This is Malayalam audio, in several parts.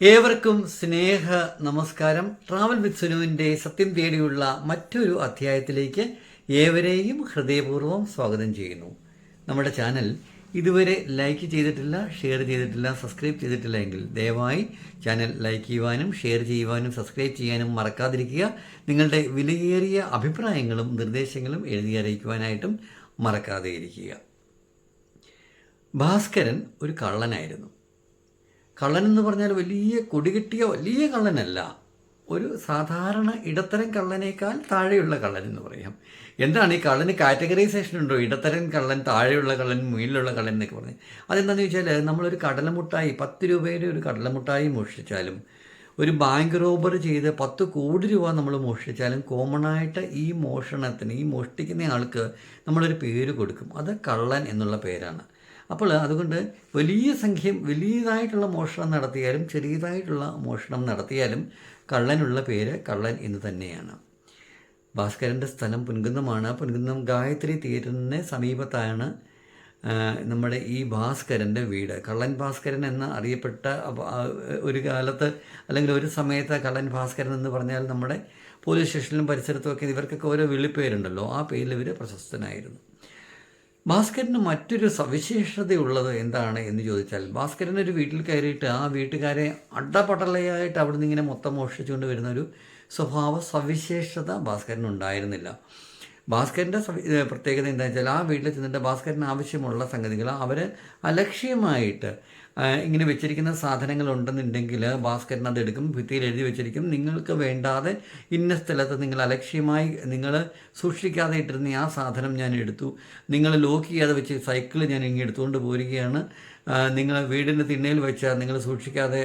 ഏവർക്കും സ്നേഹ നമസ്കാരം. ട്രാവൽ വിത്ത് സുനുവിന്റെ സത്യം തേടിയുള്ള മറ്റൊരു അധ്യായത്തിലേക്ക് ഏവരെയും ഹൃദയപൂർവം സ്വാഗതം ചെയ്യുന്നു. നമ്മുടെ ചാനൽ ഇതുവരെ ലൈക്ക് ചെയ്തിട്ടില്ല ഷെയർ ചെയ്തിട്ടില്ല സബ്സ്ക്രൈബ് ചെയ്തിട്ടില്ല എങ്കിൽ ദയവായി ചാനൽ ലൈക്ക് ചെയ്യുവാനും ഷെയർ ചെയ്യുവാനും സബ്സ്ക്രൈബ് ചെയ്യാനും മറക്കാതിരിക്കുക. നിങ്ങളുടെ വിലയേറിയ അഭിപ്രായങ്ങളും നിർദ്ദേശങ്ങളും എഴുതി അറിയിക്കുവാനായിട്ടും മറക്കാതെ ഇരിക്കുക. ഭാസ്കരൻ ഒരു കള്ളനായിരുന്നു. കള്ളൻ എന്ന് പറഞ്ഞാൽ വലിയ കൊടികെട്ടിയ വലിയ കള്ളനല്ല. ഒരു സാധാരണ ഇടത്തരം കള്ളനേക്കാൾ താഴെയുള്ള കള്ളൻ എന്ന് പറയാം. എന്താണ് ഈ കള്ളന് കാറ്റഗറൈസേഷൻ ഉണ്ടോ? ഇടത്തരം കള്ളൻ താഴെയുള്ള കള്ളൻ മുന്നിലുള്ള കള്ളൻ എന്നൊക്കെ പറഞ്ഞ്. അതെന്താണെന്ന് ചോദിച്ചാൽ നമ്മളൊരു കടലമുട്ടായി പത്ത് രൂപയുടെ ഒരു കടലമുട്ടായി മോഷ്ടിച്ചാലും ഒരു ബാങ്ക് റോബർ ചെയ്ത് പത്ത് കോടി രൂപ നമ്മൾ മോഷ്ടിച്ചാലും കോമൺ ആയിട്ട് ഈ മോഷണത്തിന് ഈ മോഷ്ടിക്കുന്ന ആൾക്ക് നമ്മളൊരു പേര് കൊടുക്കും. അത് കള്ളൻ എന്നുള്ള പേരാണ്. അപ്പോൾ അതുകൊണ്ട് വലിയ സംഖ്യം വലിയതായിട്ടുള്ള മോഷണം നടത്തിയാലും ചെറിയതായിട്ടുള്ള മോഷണം നടത്തിയാലും കള്ളനുള്ള പേര് കള്ളൻ എന്ന് തന്നെയാണ്. ഭാസ്കരന്റെ സ്ഥലം പുൻകുന്നമാണ് പുൻകുന്നം ഗായത്രി തീരത്തിന് സമീപത്താണ് നമ്മുടെ ഈ ഭാസ്കരന്റെ വീട്. കള്ളൻ ഭാസ്കരൻ എന്ന് അറിയപ്പെട്ട ഒരു കാലത്ത് അല്ലെങ്കിൽ ഒരു സമയത്ത് കള്ളൻ ഭാസ്കരൻ എന്ന് പറഞ്ഞാൽ നമ്മുടെ പോലീസ് സ്റ്റേഷനിലും പരിസരത്തുമൊക്കെ ഇവർക്കൊക്കെ ഓരോ വിളിപ്പേരുണ്ടല്ലോ. ആ പേരിൽ ഇവർ പ്രശസ്തനായിരുന്നു. ഭാസ്കരന് മറ്റൊരു സവിശേഷതയുള്ളത് എന്താണ് എന്ന് ചോദിച്ചാൽ ഭാസ്കരൻ ഒരു വീട്ടിൽ കയറിയിട്ട് ആ വീട്ടുകാരെ അഡപടലയായിട്ട് അവിടുന്ന് ഇങ്ങനെ മൊത്തം മോഷ്ടിച്ചുകൊണ്ട് വരുന്ന ഒരു സ്വഭാവ സവിശേഷത ഭാസ്കരൻ ഉണ്ടായിരുന്നില്ല ഭാസ്കരന്റെ പ്രത്യേകത എന്താ വെച്ചാൽ ആ വീട്ടിൽ ചെന്നിട്ട് ഭാസ്കരന് ആവശ്യമുള്ള സംഗതികൾ അവർ അലക്ഷ്യമായിട്ട് ഇങ്ങനെ വെച്ചിരിക്കുന്ന സാധനങ്ങൾ ഉണ്ടെന്നുണ്ടെങ്കിൽ ഭാസ്കരനത് എടുക്കും ഭിത്തിയിൽ എഴുതി വെച്ചിരിക്കും. നിങ്ങൾക്ക് വേണ്ടാതെ ഇന്ന സ്ഥലത്ത് നിങ്ങൾ അലക്ഷ്യമായി നിങ്ങൾ സൂക്ഷിക്കാതെ ഇട്ടിരുന്ന ആ സാധനം ഞാൻ എടുത്തു. നിങ്ങൾ ലോക്ക് ചെയ്യാതെ വെച്ച് സൈക്കിൾ ഞാൻ ഇങ്ങനെ എടുത്തുകൊണ്ട് പോരുകയാണ്. നിങ്ങൾ വീടിന്റെ തിണ്ണയിൽ വെച്ച് നിങ്ങൾ സൂക്ഷിക്കാതെ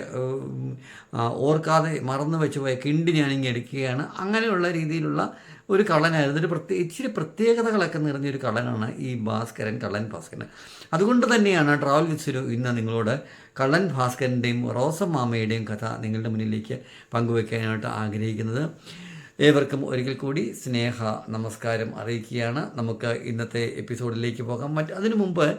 ഓർക്കാതെ മറന്നു വെച്ച് പോയ കിണ്ടി ഞാനിങ്ങനെ എടുക്കുകയാണ്. അങ്ങനെയുള്ള രീതിയിലുള്ള ഒരു കള്ളനായിരുന്നു. ഒരു പ്രത്യേക ഇച്ചിരി പ്രത്യേകതകളൊക്കെ നിറഞ്ഞൊരു കള്ളനാണ് ഈ ഭാസ്കരൻ കള്ളൻ ഭാസ്കരൻ. അതുകൊണ്ട് തന്നെയാണ് ട്രാവൽ സുരു ഇന്ന് നിങ്ങളോട് കള്ളൻ ഭാസ്കരന്റെയും റോസമ്മാമയുടെയും കഥ നിങ്ങളുടെ മുന്നിലേക്ക് പങ്കുവയ്ക്കാനായിട്ട് ആഗ്രഹിക്കുന്നത്. ഏവർക്കും ഒരിക്കൽ കൂടി സ്നേഹ നമസ്കാരം അറിയിക്കുകയാണ്. നമുക്ക് ഇന്നത്തെ എപ്പിസോഡിലേക്ക് പോകാം. മറ്റ് അതിനു മുമ്പ്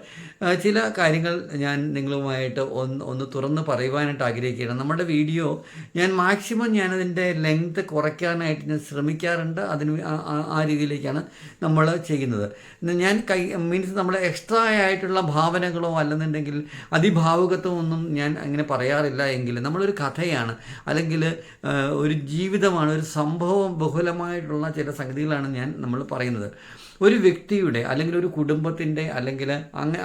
ചില കാര്യങ്ങൾ ഞാൻ നിങ്ങളുമായിട്ട് ഒന്ന് ഒന്ന് തുറന്ന് പറയുവാനായിട്ട് ആഗ്രഹിക്കുകയാണ്. നമ്മുടെ വീഡിയോ ഞാൻ മാക്സിമം ഞാനതിന്റെ ലെങ്ത് കുറയ്ക്കാനായിട്ട് ഞാൻ ശ്രമിക്കാറുണ്ട്. അതിന് ആ- രീതിയിലേക്കാണ് നമ്മൾ ചെയ്യുന്നത്. ഞാൻ കൈ മീൻസ് നമ്മൾ എക്സ്ട്രാ ആയിട്ടുള്ള ഭാവനകളോ അല്ലെന്നുണ്ടെങ്കിൽ അതിഭാവുകത്വം ഒന്നും ഞാൻ അങ്ങനെ പറയാറില്ല എങ്കിൽ നമ്മളൊരു കഥയാണ്. അല്ലെങ്കിൽ ഒരു ജീവിതമാണ് ഒരു സംഭവം ബഹുലമായിട്ടുള്ള ചില സംഗതികളാണ് ഞാൻ നമ്മൾ പറയുന്നത്. ഒരു വ്യക്തിയുടെ അല്ലെങ്കിൽ ഒരു കുടുംബത്തിന്റെ അല്ലെങ്കിൽ അങ്ങനെ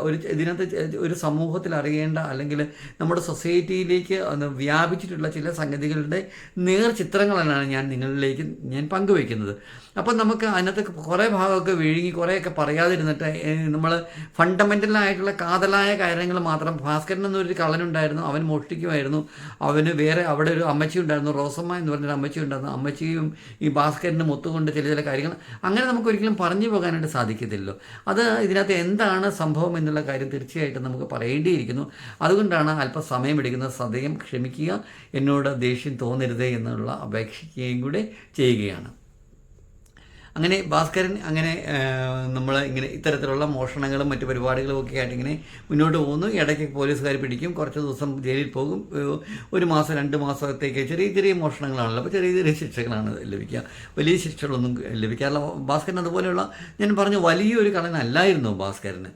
ഒരു ഇതിനകത്ത് ഒരു സമൂഹത്തിൽ അറിയേണ്ട അല്ലെങ്കിൽ നമ്മുടെ സൊസൈറ്റിയിലേക്ക് വ്യാപിച്ചിട്ടുള്ള ചില സംഗതികളുടെ നേർ ചിത്രങ്ങളാണ് ഞാൻ നിങ്ങളിലേക്ക് ഞാൻ പങ്കുവയ്ക്കുന്നത്. അപ്പം നമുക്ക് അതിനകത്ത് കുറേ ഭാഗമൊക്കെ വിഴുങ്ങി കുറേയൊക്കെ പറയാതിരുന്നിട്ട് നമ്മൾ ഫണ്ടമെന്റലായിട്ടുള്ള കാതലായ കാര്യങ്ങൾ മാത്രം ഭാസ്കരൻ എന്നൊരു കള്ളനുണ്ടായിരുന്നു അവൻ മോഷ്ടിക്കുമായിരുന്നു അവന് വേറെ അവിടെ ഒരു അമ്മച്ചി ഉണ്ടായിരുന്നു റോസമ്മ എന്ന് പറഞ്ഞൊരു അമ്മച്ചി ഉണ്ടായിരുന്നു അമ്മച്ചിയും ഈ ഭാസ്കരനും ഒത്തുകൊണ്ട് ചില ചില കാര്യങ്ങൾ. അങ്ങനെ നമുക്ക് ഒരിക്കലും പറഞ്ഞു പോകാനായിട്ട് സാധിക്കത്തില്ലല്ലോ. അത് ഇതിനകത്ത് എന്താണ് സംഭവം എന്നുള്ള കാര്യം തീർച്ചയായിട്ടും നമുക്ക് പറയേണ്ടിയിരിക്കുന്നു. അതുകൊണ്ടാണ് അല്പം സമയമെടുക്കുന്നത് സദയം ക്ഷമിക്കുക. എന്നോട് ദേഷ്യം തോന്നരുതേ എന്നുള്ള അപേക്ഷിക്കുകയും കൂടെ ചെയ്യുകയാണ്. അങ്ങനെ ഭാസ്കരൻ അങ്ങനെ നമ്മൾ ഇങ്ങനെ ഇത്തരത്തിലുള്ള മോഷണങ്ങളും മറ്റു പരിപാടികളും ഒക്കെ ആയിട്ട് ഇങ്ങനെ മുന്നോട്ട് പോകുന്നു. ഇടയ്ക്ക് പോലീസുകാർ പിടിക്കും. കുറച്ച് ദിവസം ജയിലിൽ പോകും. ഒരു മാസം രണ്ട് മാസത്തേക്ക് ചെറിയ ചെറിയ മോഷണങ്ങളാണല്ലോ. അപ്പോൾ ചെറിയ ചെറിയ ശിക്ഷകളാണ് ലഭിക്കുക. വലിയ ശിക്ഷകളൊന്നും ലഭിക്കാറില്ല. ഭാസ്കരൻ അതുപോലെയുള്ള ഞാൻ പറഞ്ഞു വലിയൊരു കള്ളനല്ലായിരുന്നു ഭാസ്കരന്?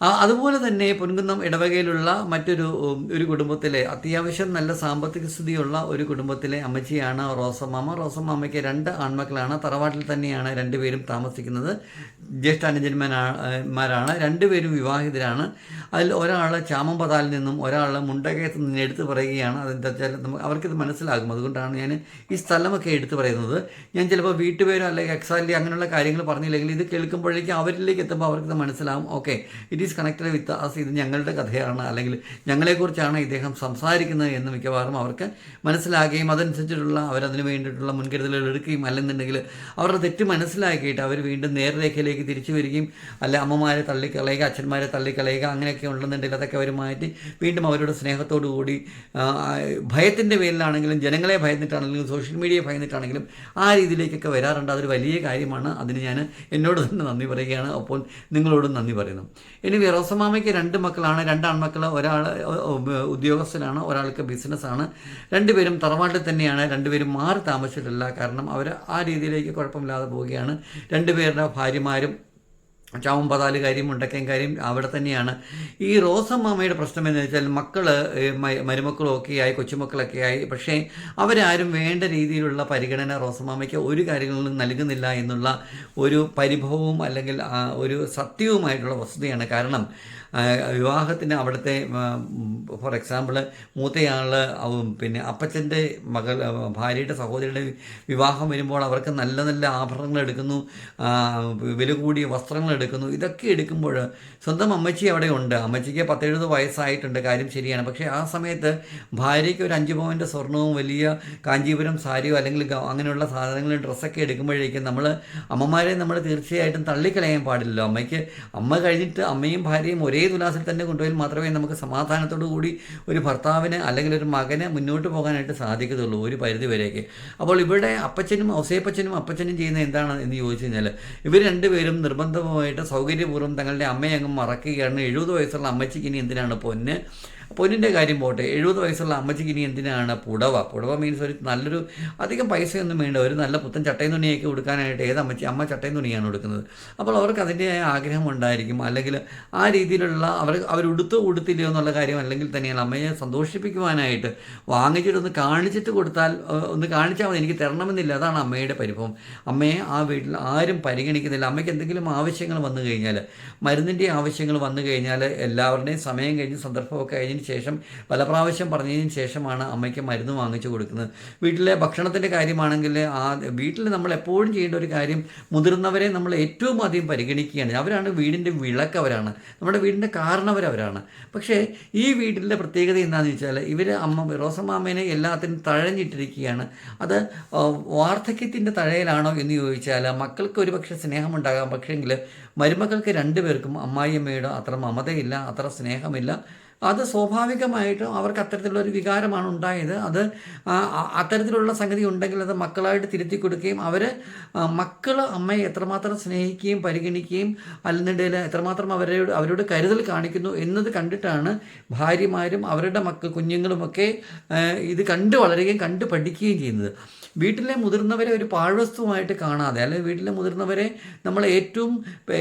അതുപോലെ തന്നെ പൊൻകുന്നം ഇടവകയിലുള്ള മറ്റൊരു ഒരു കുടുംബത്തിലെ അത്യാവശ്യം നല്ല സാമ്പത്തിക സ്ഥിതിയുള്ള ഒരു കുടുംബത്തിലെ അമ്മച്ചിയാണ് റോസമ്മ. റോസമ്മയ്ക്ക് രണ്ട് ആൺമക്കളാണ്. തറവാട്ടിൽ തന്നെയാണ് രണ്ടുപേരും താമസിക്കുന്നത്. ജ്യേഷ്ഠാനുജന്മാരാണ്. രണ്ടുപേരും വിവാഹിതരാണ്. അതിൽ ഒരാൾ ചാമമ്പതാലിൽ നിന്നും ഒരാൾ മുണ്ടകയത്ത് നിന്ന് എടുത്തു പറയുകയാണ്. അതെന്താ വെച്ചാൽ അവർക്കിത് മനസ്സിലാകും. അതുകൊണ്ടാണ് ഞാൻ ഈ സ്ഥലമൊക്കെ എടുത്തു പറയുന്നത്. ഞാൻ ചിലപ്പോൾ വീട്ടുപേരോ അല്ലെങ്കിൽ എക്സാലി അങ്ങനെയുള്ള കാര്യങ്ങൾ പറഞ്ഞില്ലെങ്കിൽ ഇത് കേൾക്കുമ്പോഴേക്കും അവരിലേക്ക് എത്തുമ്പോൾ അവർക്കിത് മനസ്സിലാകും okay. It is connected with as ഇത് ഞങ്ങളുടെ കഥയാണ്. അല്ലെങ്കിൽ ഞങ്ങളെക്കുറിച്ചാണ് ഇദ്ദേഹം സംസാരിക്കുന്നത് എന്ന് മിക്കവാറും അവർക്ക് മനസ്സിലാക്കുകയും അതനുസരിച്ചിട്ടുള്ള അവരതിന് വേണ്ടിയിട്ടുള്ള മുൻകരുതലുകൾ എടുക്കുകയും അല്ലെന്നുണ്ടെങ്കിൽ അവരുടെ തെറ്റ് മനസ്സിലാക്കിയിട്ട് അവർ വീണ്ടും നേർരേഖയിലേക്ക് തിരിച്ചു വരികയും അല്ല അമ്മമാരെ തള്ളിക്കളയുക അച്ഛന്മാരെ തള്ളിക്കളയുക അങ്ങനെയൊക്കെ ഉണ്ടെന്നുണ്ടെങ്കിൽ അതൊക്കെ അവർ മാറ്റി വീണ്ടും അവരുടെ സ്നേഹത്തോടു കൂടി ഭയത്തിന്റെ പേരിലാണെങ്കിലും ജനങ്ങളെ ഭയന്നിട്ടാണെങ്കിലും സോഷ്യൽ മീഡിയയെ ഭയന്നിട്ടാണെങ്കിലും ആ രീതിയിലേക്കൊക്കെ വരാറുണ്ട്. അതൊരു വലിയ കാര്യമാണ്. അതിന് ഞാൻ എന്നോട് തന്നെ നന്ദി പറയുകയാണ്. അപ്പോൾ നിങ്ങളോടും നന്ദി പറയുന്നു. ഇനി എനിവേ റോസമാമയ്ക്ക് രണ്ട് മക്കളാണ് രണ്ട് ആൺമക്കൾ ഒരാൾ ഉദ്യോഗസ്ഥനാണ് ഒരാൾക്ക് ബിസിനസ്സാണ്. രണ്ടുപേരും തറവാട്ടിൽ തന്നെയാണ് രണ്ടുപേരും മാറി താമസിച്ചിട്ടില്ല. കാരണം അവർ ആ രീതിയിലേക്ക് കുഴപ്പമില്ലാതെ പോവുകയാണ്. രണ്ടുപേരുടെ ഭാര്യമാരും ചാവും പതാൽ കാര്യം ഉണ്ടക്കേം കാര്യം അവിടെ തന്നെയാണ്. ഈ റോസമ്മാമ്മയുടെ പ്രശ്നം എന്ന് വെച്ചാൽ മക്കൾ മരുമക്കളും ഒക്കെ ആയി കൊച്ചുമക്കളൊക്കെ ആയി പക്ഷേ അവരാരും വേണ്ട രീതിയിലുള്ള പരിഗണന റോസമ്മാമ്മയ്ക്ക് ഒരു കാര്യങ്ങളിലും നൽകുന്നില്ല എന്നുള്ള ഒരു പരിഭവവും അല്ലെങ്കിൽ ഒരു സത്യവുമായിട്ടുള്ള വസ്തുതയാണ് കാരണം. വിവാഹത്തിന് അവിടുത്തെ ഫോർ എക്സാമ്പിൾ മൂത്തയാൾ പിന്നെ അപ്പച്ചന്റെ മകൾ ഭാര്യയുടെ സഹോദരിയുടെ വിവാഹം വരുമ്പോൾ അവർക്ക് നല്ല നല്ല ആഭരണങ്ങൾ എടുക്കുന്നു വില കൂടിയ വസ്ത്രങ്ങൾ എടുക്കുന്നു ഇതൊക്കെ എടുക്കുമ്പോൾ സ്വന്തം അമ്മച്ചി അവിടെ ഉണ്ട്. അമ്മച്ചിക്ക് പത്തെഴുപത് വയസ്സായിട്ടുണ്ട് കാര്യം ശരിയാണ്. പക്ഷേ ആ സമയത്ത് ഭാര്യയ്ക്ക് ഒരു അഞ്ച് പവന്റെ സ്വർണവും വലിയ കാഞ്ചീപുരം സാരിയോ അല്ലെങ്കിൽ അങ്ങനെയുള്ള സാധനങ്ങൾ ഡ്രസ്സൊക്കെ എടുക്കുമ്പോഴേക്കും നമ്മൾ അമ്മമാരെ നമ്മൾ തീർച്ചയായിട്ടും തള്ളിക്കളയാൻ പാടില്ലല്ലോ. അമ്മയ്ക്ക് അമ്മ കഴിഞ്ഞിട്ട് അമ്മയും ഭാര്യയും ഒരേ തുലാസിൽ തന്നെ കൊണ്ടുപോയാൽ മാത്രമേ നമുക്ക് സമാധാനത്തോടു കൂടി ഒരു ഭർത്താവിന് അല്ലെങ്കിൽ ഒരു മകന് മുന്നോട്ട് പോകാനായിട്ട് സാധിക്കത്തുള്ളൂ ഒരു പരിധി വരെയൊക്കെ. അപ്പോൾ ഇവിടെ അപ്പച്ചനും ഔസേപ്പച്ചനും അപ്പച്ചനും ചെയ്യുന്ന എന്താണ് എന്ന് ചോദിച്ചു കഴിഞ്ഞാൽ ഇവർ രണ്ടുപേരും നിർബന്ധമായിട്ട് സൗകര്യപൂർവം തങ്ങളുടെ അമ്മയെ അങ്ങ് മറക്കുകയാണ്. എഴുപത് വയസ്സുള്ള അമ്മച്ചിക്ക് ഇനി എന്തിനാണ് പൊന്ന്? പൊന്നിന്റെ കാര്യം പോട്ടെ. എഴുപത് വയസ്സുള്ള അമ്മച്ചിക്ക് ഇനി എന്തിനാണ് പുടവ? പുടവ മീൻസ് ഒരു നല്ലൊരു അധികം പൈസയൊന്നും വേണ്ട. ഒരു നല്ല പുത്തൻ ചട്ടയും തുണിയൊക്കെ കൊടുക്കാനായിട്ട് ഏത് അമ്മച്ചി അമ്മ ചട്ടയും തുണിയാണ് കൊടുക്കുന്നത് അപ്പോൾ അവർക്ക് അതിന്റെതായ ആഗ്രഹം ഉണ്ടായിരിക്കും. അല്ലെങ്കിൽ ആ രീതിയിലുള്ള അവർ ഉടുത്തോ ഉടുത്തില്ലയോ എന്നുള്ള കാര്യം അല്ലെങ്കിൽ തന്നെയാണ് അമ്മയെ സന്തോഷിപ്പിക്കുവാനായിട്ട് വാങ്ങിച്ചിട്ടൊന്ന് കാണിച്ചിട്ട് കൊടുത്താൽ ഒന്ന് കാണിച്ചാൽ മതി. എനിക്ക് തരണമെന്നില്ല. അതാണ് അമ്മയുടെ പരിഭവം. അമ്മയെ ആ വീട്ടിൽ ആരും പരിഗണിക്കുന്നില്ല. അമ്മയ്ക്ക് എന്തെങ്കിലും ആവശ്യങ്ങൾ വന്നു കഴിഞ്ഞാൽ മരുന്നിന്റെ ആവശ്യങ്ങൾ വന്നു കഴിഞ്ഞാൽ എല്ലാവരുടെയും സമയം കഴിഞ്ഞ് സന്ദർഭമൊക്കെ കഴിഞ്ഞതിന് ശേഷം പല പ്രാവശ്യം പറഞ്ഞതിന് ശേഷമാണ് അമ്മയ്ക്ക് മരുന്ന് വാങ്ങിച്ചു കൊടുക്കുന്നത്. വീട്ടിലെ ഭക്ഷണത്തിന്റെ കാര്യമാണെങ്കിൽ ആ വീട്ടിൽ നമ്മൾ എപ്പോഴും ചെയ്യേണ്ട ഒരു കാര്യം മുതിർന്നവരെ നമ്മൾ ഏറ്റവും അധികം പരിഗണിക്കുകയാണ്. അവരാണ് വീടിന്റെ വിളക്ക് അവരാണ്. നമ്മുടെ വീടിന്റെ കാരണവരവരാണ് പക്ഷേ ഈ വീട്ടിലെ പ്രത്യേകത എന്താണെന്ന് വെച്ചാൽ ഇവർ അമ്മ റോസമാമേനെ എല്ലാത്തിനും തഴഞ്ഞിട്ടിരിക്കുകയാണ്. അത് വാർദ്ധക്യത്തിന്റെ തഴയിലാണോ എന്ന് ചോദിച്ചാൽ മക്കൾക്ക് ഒരു പക്ഷേ സ്നേഹമുണ്ടാകാം. പക്ഷേങ്കിൽ മരുമക്കൾക്ക് രണ്ടുപേർക്കും അമ്മായിയമ്മയുടെ അത്ര മമതയില്ല അത്ര സ്നേഹമില്ല. അത് സ്വാഭാവികമായിട്ടും അവർക്ക് അത്തരത്തിലുള്ള ഒരു വികാരമാണ് ഉണ്ടായത്. അത് അത്തരത്തിലുള്ള സംഗതി ഉണ്ടെങ്കിൽ അത് മക്കളായിട്ട് തിരുത്തി കൊടുക്കുകയും അവർ മക്കൾ അമ്മയെ എത്രമാത്രം സ്നേഹിക്കുകയും പരിഗണിക്കുകയും അല്ലെന്നുണ്ടെങ്കിൽ എത്രമാത്രം അവരോട് അവരോട് കരുതൽ കാണിക്കുന്നു എന്നത് കണ്ടിട്ടാണ് ഭാര്യമാരും അവരുടെ മക്കൾ കുഞ്ഞുങ്ങളുമൊക്കെ ഇത് കണ്ട് വളരുകയും കണ്ട് പഠിക്കുകയും ചെയ്യുന്നത്. വീട്ടിലെ മുതിർന്നവരെ ഒരു പാഴ്വസ്തുവായിട്ട് കാണാതെ അല്ലെങ്കിൽ വീട്ടിലെ മുതിർന്നവരെ നമ്മൾ ഏറ്റവും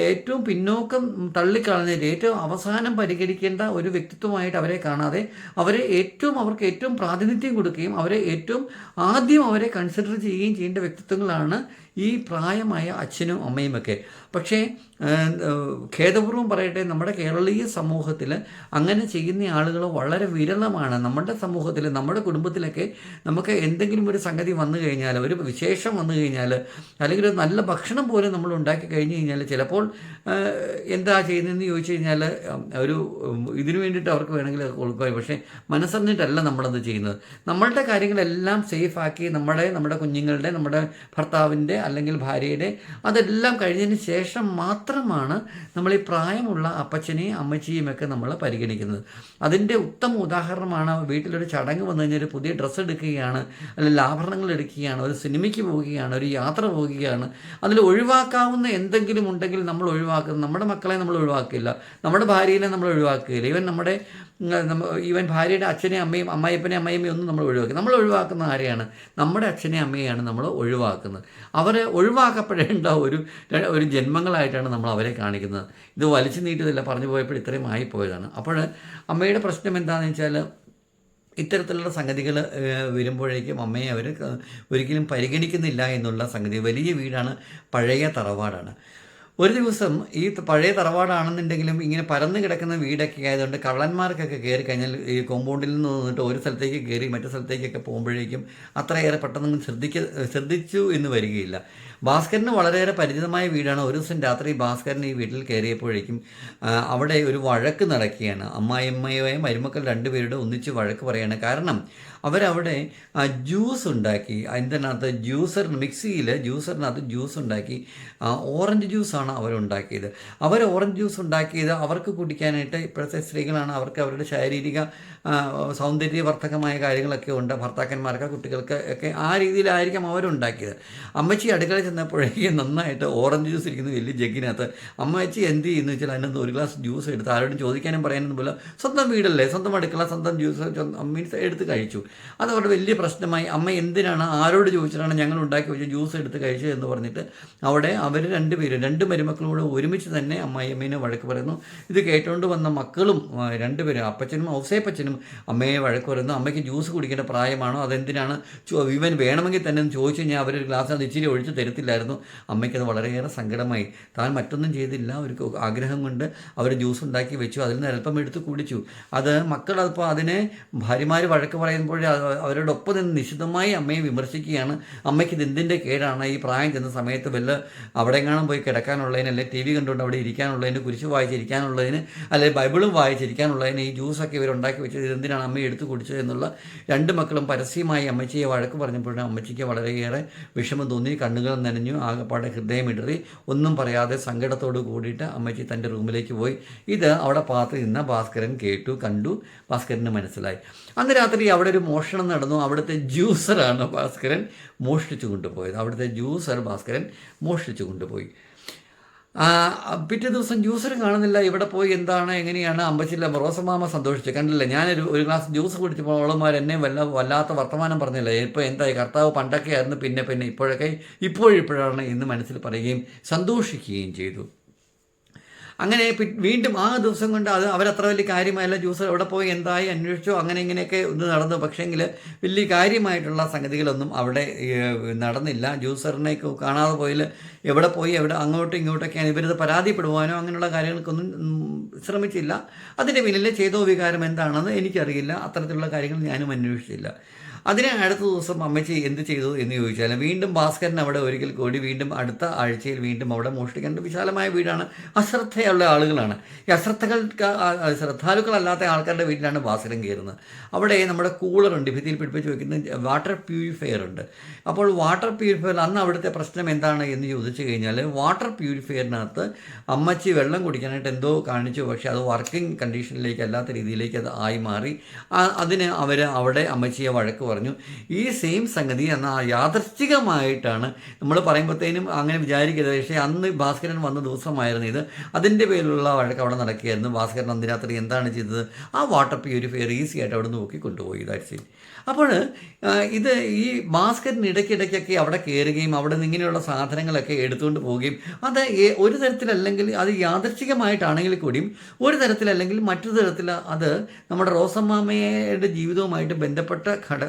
ഏറ്റവും പിന്നോക്കം തള്ളിക്കളഞ്ഞിട്ട് ഏറ്റവും അവസാനം പരിഗണിക്കേണ്ട ഒരു വ്യക്തിത്വമായിട്ട് അവരെ കാണാതെ അവരെ ഏറ്റവും അവർക്ക് ഏറ്റവും പ്രാതിനിധ്യം കൊടുക്കുകയും അവരെ ഏറ്റവും ആദ്യം അവരെ കൺസിഡർ ചെയ്യുകയും ചെയ്യേണ്ട വ്യക്തിത്വങ്ങളാണ് ഈ പ്രായമായ അച്ഛനും അമ്മയുമൊക്കെ പക്ഷേ ഖേദപൂർവം പറയട്ടെ നമ്മുടെ കേരളീയ സമൂഹത്തിൽ അങ്ങനെ ചെയ്യുന്ന ആളുകൾ വളരെ വിരളമാണ്. നമ്മുടെ സമൂഹത്തിൽ നമ്മുടെ കുടുംബത്തിലൊക്കെ നമുക്ക് എന്തെങ്കിലും ഒരു സംഗതി വന്നു കഴിഞ്ഞാൽ ഒരു വിശേഷം വന്നു കഴിഞ്ഞാൽ അല്ലെങ്കിൽ ഒരു നല്ല ഭക്ഷണം പോലും നമ്മൾ ഉണ്ടാക്കി കഴിഞ്ഞ് കഴിഞ്ഞാൽ ചിലപ്പോൾ എന്താ ചെയ്യുന്നതെന്ന് ചോദിച്ചു കഴിഞ്ഞാൽ ഒരു ഇതിനു വേണ്ടിയിട്ട് അവർക്ക് വേണമെങ്കിൽ കൊടുക്കുക പക്ഷേ മനസ്സറിഞ്ഞിട്ടല്ല നമ്മളത് ചെയ്യുന്നത്. നമ്മളുടെ കാര്യങ്ങളെല്ലാം സേഫാക്കി നമ്മുടെ നമ്മുടെ കുഞ്ഞുങ്ങളുടെ നമ്മുടെ ഭർത്താവിന്റെ അല്ലെങ്കിൽ ഭാര്യയുടെ അതെല്ലാം കഴിഞ്ഞതിന് ശേഷം മാത്രമാണ് നമ്മൾ ഈ പ്രായമുള്ള അപ്പച്ചനെയും അമ്മച്ചിയും ഒക്കെ നമ്മൾ പരിഗണിക്കുന്നത്. അതിന്റെ ഉത്തമ ഉദാഹരണമാണ് വീട്ടിലൊരു ചടങ്ങ് വന്നു കഴിഞ്ഞാൽ ഒരു പുതിയ ഡ്രസ്സ് എടുക്കുകയാണ് അല്ലെങ്കിൽ ആഭരണങ്ങൾ എടുക്കുകയാണ് ഒരു സിനിമയ്ക്ക് പോവുകയാണ് ഒരു യാത്ര പോവുകയാണ്. അതിൽ ഒഴിവാക്കാവുന്ന എന്തെങ്കിലും ഉണ്ടെങ്കിൽ നമ്മൾ ഒഴിവാക്കുന്നത് നമ്മുടെ മക്കളെ നമ്മൾ ഒഴിവാക്കില്ല. നമ്മുടെ ഭാര്യയെ നമ്മൾ ഒഴിവാക്കുകയില്ല. ഈവൻ നമ്മുടെ ഈവൻ ഭാര്യയുടെ അച്ഛനെയും അമ്മയും അമ്മായിപ്പനെ അമ്മയമ്മയും ഒന്നും നമ്മൾ ഒഴിവാക്കി. നമ്മൾ ഒഴിവാക്കുന്ന ആരെയാണ്? നമ്മുടെ അച്ഛനെയും അമ്മയെയാണ് നമ്മൾ ഒഴിവാക്കുന്നത്. അവരെ ഒഴിവാക്കപ്പെടേണ്ട ഒരു ഒരു ജന്മങ്ങളായിട്ടാണ് നമ്മൾ അവരെ കാണിക്കുന്നത്. ഇത് വലിച്ചു നീട്ടിയതല്ല പറഞ്ഞു പോയപ്പോൾ ഇത്രയും ആയിപ്പോയതാണ്. അപ്പോൾ അമ്മയുടെ പ്രശ്നം എന്താണെന്ന് വെച്ചാൽ ഇത്തരത്തിലുള്ള സംഗതികൾ വരുമ്പോഴേക്കും അമ്മയെ അവർ ഒരിക്കലും പരിഗണിക്കുന്നില്ല എന്നുള്ള സംഗതി. വലിയ വീടാണ് പഴയ തറവാടാണ്. ഒരു ദിവസം ഈ പഴയ തറവാടാണെന്നുണ്ടെങ്കിലും ഇങ്ങനെ പരന്ന് കിടക്കുന്ന വീടൊക്കെ ആയതുകൊണ്ട് കള്ളന്മാർക്കൊക്കെ കയറി കഴിഞ്ഞാൽ ഈ കോമ്പൗണ്ടിൽ നിന്ന് നിന്നിട്ട് ഒരു സ്ഥലത്തേക്ക് കയറി മറ്റു സ്ഥലത്തേക്കൊക്കെ പോകുമ്പോഴേക്കും അത്രയേറെ പെട്ടെന്ന് ശ്രദ്ധിക്ക ശ്രദ്ധിച്ചു എന്ന് വരികയില്ല. ഭാസ്കരന് വളരെയേറെ പരിചിതമായ വീടാണ്. ഒരു ദിവസം രാത്രി ഭാസ്കരൻ ഈ വീട്ടിൽ കയറിയപ്പോഴേക്കും അവിടെ ഒരു വഴക്ക് നടക്കുകയാണ്. അമ്മായിയമ്മയുമായും മരുമക്കൾ രണ്ടുപേരുടെ ഒന്നിച്ച് വഴക്ക് പറയുകയാണ് കാരണം അവരവിടെ ജ്യൂസ് ഉണ്ടാക്കി അതിനകത്ത് ജ്യൂസർ മിക്സിയിൽ ജ്യൂസറിനകത്ത് ജ്യൂസ് ഉണ്ടാക്കി ഓറഞ്ച് ജ്യൂസാണ് അവരുണ്ടാക്കിയത്. അവർ ഓറഞ്ച് ജ്യൂസ് ഉണ്ടാക്കിയത് അവർക്ക് കുടിക്കാനായിട്ട് ഇപ്പോഴത്തെ സ്ത്രീകളാണ്. അവർക്ക് അവരുടെ ശാരീരിക സൗന്ദര്യവർദ്ധകമായ കാര്യങ്ങളൊക്കെ ഉണ്ട്. ഭർത്താക്കന്മാർക്ക് കുട്ടികൾക്ക് ഒക്കെ ആ രീതിയിലായിരിക്കും അവരുണ്ടാക്കിയത്. അമ്മച്ചി അടുക്കള ചെന്നപ്പോഴേക്കും നന്നായിട്ട് ഓറഞ്ച് ജ്യൂസ് ഇരിക്കുന്നു വലിയ ജഗ്ഗിനകത്ത്. അമ്മച്ചി എന്ത് ചെയ്യുന്നു വെച്ചാൽ അതിനകത്ത് ഒരു ഗ്ലാസ് ജ്യൂസ് എടുത്ത് ആരോടും ചോദിക്കാനും പറയാനൊന്നും പോലെ സ്വന്തം വീടല്ലേ? സ്വന്തം അടുക്കള സ്വന്തം ജ്യൂസ് മീൻസ് എടുത്ത് കഴിച്ചു. അത് അവരുടെ വലിയ പ്രശ്നമായി അമ്മ എന്തിനാണ് ആരോട് ചോദിച്ചിട്ടാണ് ഞങ്ങൾ ഉണ്ടാക്കി വെച്ച ജ്യൂസ് എടുത്ത് കഴിച്ചത്? എന്ന് പറഞ്ഞിട്ട് അവിടെ അവർ രണ്ടുപേരും രണ്ട് മരുമക്കളോട് ഒരുമിച്ച് തന്നെ അമ്മായിയമ്മേനെ വഴക്ക് പറയുന്നു. ഇത് കേട്ടുകൊണ്ട് വന്ന മക്കളും രണ്ടുപേരും അപ്പച്ചനും ഔസേപ്പച്ചനും അമ്മയെ വഴക്ക് പറയുന്നു. അമ്മയ്ക്ക് ജ്യൂസ് കുടിക്കേണ്ട പ്രായമാണോ? അതെന്തിനാണ്? ഇവൻ വേണമെങ്കിൽ തന്നെ ചോദിച്ചു കഴിഞ്ഞാൽ അവരൊരു ഗ്ലാസ് അത് ഇച്ചിരി ഒഴിച്ച് തരത്തില്ലായിരുന്നു. അമ്മയ്ക്കത് വളരെയേറെ സങ്കടമായി. താൻ മറ്റൊന്നും ചെയ്തില്ല. അവർക്ക് ആഗ്രഹം കൊണ്ട് അവർ ജ്യൂസ് ഉണ്ടാക്കി വെച്ചു. അതിൽ നിന്ന് അല്പം എടുത്ത് കുടിച്ചു. അത് മക്കൾ അതിനെ ഭാര്യമാർ വഴക്ക് പറയുമ്പോഴേ അവരുടെ അവരോടൊപ്പം നിന്ന് നിശിതമായി അമ്മയെ വിമർശിക്കുകയാണ്. അമ്മയ്ക്ക് ഇത് എന്തിന്റെ കേടാണ്? ഈ പ്രായം ചെന്ന സമയത്ത് വല്ല അവിടെ എങ്ങാനും പോയി കിടക്കാനുള്ളതിന് അല്ലെങ്കിൽ ടി വി കണ്ടുകൊണ്ട് അവിടെ ഇരിക്കാനുള്ളതിന് കുരിശ് വായിച്ചിരിക്കാനുള്ളതിന് അല്ലെങ്കിൽ ബൈബിളും വായിച്ചിരിക്കാനുള്ളതിന് ഈ ജ്യൂസൊക്കെ ഇവരുണ്ടാക്കി വെച്ചത് ഇതെന്തിനാണ് അമ്മയെ എടുത്തു കുടിച്ചത് എന്നുള്ള രണ്ട് മക്കളും പരസ്യമായി അമ്മച്ചിയെ വഴക്ക് പറഞ്ഞപ്പോഴും അമ്മച്ചിക്ക് വളരെയേറെ വിഷമം തോന്നി കണ്ണുകൾ നനഞ്ഞു ആകെപ്പാടെ ഹൃദയം ഇടറി. ഒന്നും പറയാതെ സങ്കടത്തോട് കൂടിയിട്ട് അമ്മച്ചി തന്റെ റൂമിലേക്ക് പോയി. ഇത് അവിടെ പാത്ത് നിന്ന ഭാസ്കരൻ കേട്ടു കണ്ടു ഭാസ്കരന് മനസ്സിലായി. അന്ന് രാത്രി അവിടെ ഒരു മോഷണം നടന്നു. അവിടുത്തെ ജ്യൂസറാണ് ഭാസ്കരൻ മോഷ്ടിച്ചു കൊണ്ടുപോയത്. അവിടുത്തെ ജ്യൂസർ ഭാസ്കരൻ മോഷ്ടിച്ചു കൊണ്ടുപോയി. പിറ്റേ ദിവസം ജ്യൂസർ കാണുന്നില്ല. ഇവിടെ പോയി എന്താണ് എങ്ങനെയാണ്? അമ്പച്ചില്ല റോസമാമ സന്തോഷിച്ചു. കണ്ടില്ല? ഞാനൊരു ഒരു ഗ്ലാസ് ജ്യൂസ് കുടിച്ചപ്പോൾ അവളന്മാർ എന്നെ വല്ല വല്ലാത്ത വർത്തമാനം പറഞ്ഞില്ല? ഇപ്പോൾ എന്തായി? കർത്താവ് പണ്ടൊക്കെ ആയിരുന്നു പിന്നെ പിന്നെ ഇപ്പോഴൊക്കെ ഇപ്പോഴിപ്പോഴാണ് എന്ന് മനസ്സിൽ പറയുകയും സന്തോഷിക്കുകയും ചെയ്തു. അങ്ങനെ വീണ്ടും ആ ദിവസം കൊണ്ട് അത് അവരത്ര വലിയ കാര്യമായല്ല. ജ്യൂസർ എവിടെ പോയി എന്തായി അന്വേഷിച്ചോ അങ്ങനെ ഇങ്ങനെയൊക്കെ ഒന്ന് നടന്നു. പക്ഷേങ്കിൽ വലിയ കാര്യമായിട്ടുള്ള സംഗതികളൊന്നും അവിടെ നടന്നില്ല. ജ്യൂസറിനെ കാണാതെ പോയിൽ എവിടെ പോയി എവിടെ അങ്ങോട്ടും ഇങ്ങോട്ടൊക്കെയാണ് ഇവരത് പരാതിപ്പെടുവാനോ അങ്ങനെയുള്ള കാര്യങ്ങൾക്കൊന്നും ശ്രമിച്ചില്ല. അതിന്റെ പിന്നിലെ ചെയ്തോ വികാരം എന്താണെന്ന് എനിക്കറിയില്ല. അത്തരത്തിലുള്ള കാര്യങ്ങൾ ഞാനും അന്വേഷിച്ചില്ല. അതിന് അടുത്ത ദിവസം അമ്മച്ചി എന്ത് ചെയ്തു എന്ന് ചോദിച്ചാൽ വീണ്ടും ഭാസ്കരൻ അവിടെ ഒരിക്കൽ കൂടി വീണ്ടും അടുത്ത ആഴ്ചയിൽ വീണ്ടും അവിടെ മോഷ്ടിക്കേണ്ട വിശാലമായ വീടാണ്. അശ്രദ്ധയുള്ള ആളുകളാണ്. ഈ അശ്രദ്ധകൾ ശ്രദ്ധാലുക്കളല്ലാത്ത ആൾക്കാരുടെ വീട്ടിലാണ് ഭാസ്കരൻ കയറുന്നത്. അവിടെ നമ്മുടെ കൂളറുണ്ട് ഭിത്തിയിൽ പിടിപ്പിച്ച് വെക്കുന്ന വാട്ടർ പ്യൂരിഫയർ ഉണ്ട്. അപ്പോൾ വാട്ടർ പ്യൂരിഫയർ അന്ന് അവിടുത്തെ പ്രശ്നം എന്താണ് എന്ന് ചോദിച്ചു കഴിഞ്ഞാൽ വാട്ടർ പ്യൂരിഫയറിനകത്ത് അമ്മച്ചി വെള്ളം കുടിക്കാനായിട്ട് എന്തോ കാണിച്ചു. പക്ഷേ അത് വർക്കിംഗ് കണ്ടീഷനിലേക്ക് അല്ലാത്ത രീതിയിലേക്ക് അത് ആയി മാറി. അതിന് അവർ അവിടെ അമ്മച്ചിയെ വഴക്ക് പറഞ്ഞു ഈ സെയിം സംഗതി എന്നാൽ യാദർശികമായിട്ടാണ് നമ്മൾ പറയുമ്പോഴത്തേനും അങ്ങനെ വിചാരിക്കരുത്. പക്ഷേ അന്ന് ഭാസ്കരൻ വന്ന ദിവസമായിരുന്നു ഇത്. അതിന്റെ പേരിലുള്ള വഴക്ക് അവിടെ നടക്കുകയായിരുന്നു. ഭാസ്കരൻ അന്ന് രാത്രി എന്താണ് ചെയ്തത്? ആ വാട്ടർ പ്യൂരിഫയർ ഈസി ആയിട്ട് അവിടെ നോക്കി കൊണ്ടുപോയി ദാറ്റ്സ് ഇറ്റ് അപ്പോൾ ഇത് ഈ ബാസ്ക്കറ്റിന് ഇടയ്ക്കിടയ്ക്കൊക്കെ അവിടെ കയറുകയും അവിടെ നിന്ന് ഇങ്ങനെയുള്ള സാധനങ്ങളൊക്കെ എടുത്തുകൊണ്ട് പോവുകയും അത് ഒരു തരത്തിലല്ലെങ്കിൽ അത് യാദർശികമായിട്ടാണെങ്കിൽ കൂടിയും ഒരു തരത്തിലല്ലെങ്കിൽ മറ്റു തരത്തിൽ അത് നമ്മുടെ റോസമ്മയുടെ ജീവിതവുമായിട്ട് ബന്ധപ്പെട്ട ഘട